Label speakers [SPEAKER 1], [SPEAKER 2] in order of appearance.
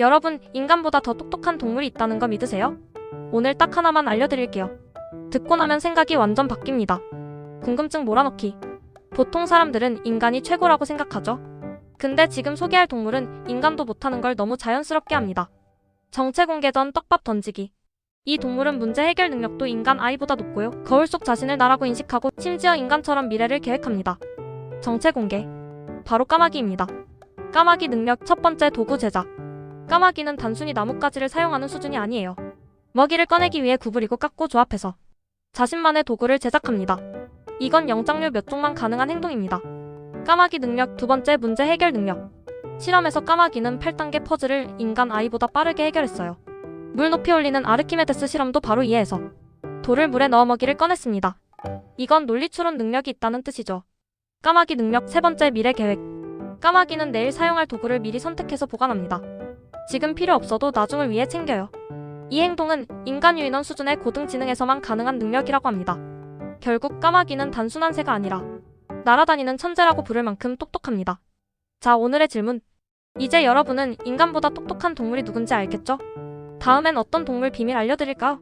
[SPEAKER 1] 여러분, 인간보다 더 똑똑한 동물이 있다는 거 믿으세요? 오늘 딱 하나만 알려드릴게요. 듣고 나면 생각이 완전 바뀝니다. 궁금증 몰아넣기. 보통 사람들은 인간이 최고라고 생각하죠. 근데 지금 소개할 동물은 인간도 못하는 걸 너무 자연스럽게 합니다. 정체 공개 전 떡밥 던지기. 이 동물은 문제 해결 능력도 인간 아이보다 높고요. 거울 속 자신을 나라고 인식하고 심지어 인간처럼 미래를 계획합니다. 정체 공개. 바로 까마귀입니다. 까마귀 능력 첫 번째 도구 제작. 까마귀는 단순히 나뭇가지를 사용하는 수준이 아니에요. 먹이를 꺼내기 위해 구부리고 깎고 조합해서 자신만의 도구를 제작합니다. 이건 영장류 몇 종만 가능한 행동입니다. 까마귀 능력 두 번째 문제 해결 능력. 실험에서 까마귀는 8단계 퍼즐을 인간 아이보다 빠르게 해결했어요. 물 높이 올리는 아르키메데스 실험도 바로 이해해서 돌을 물에 넣어 먹이를 꺼냈습니다. 이건 논리 추론 능력이 있다는 뜻이죠. 까마귀 능력 세 번째 미래 계획. 까마귀는 내일 사용할 도구를 미리 선택해서 보관합니다. 지금 필요 없어도 나중을 위해 챙겨요. 이 행동은 인간 유인원 수준의 고등지능에서만 가능한 능력이라고 합니다. 결국 까마귀는 단순한 새가 아니라 날아다니는 천재라고 부를 만큼 똑똑합니다. 자, 오늘의 질문. 이제 여러분은 인간보다 똑똑한 동물이 누군지 알겠죠? 다음엔 어떤 동물 비밀 알려드릴까요?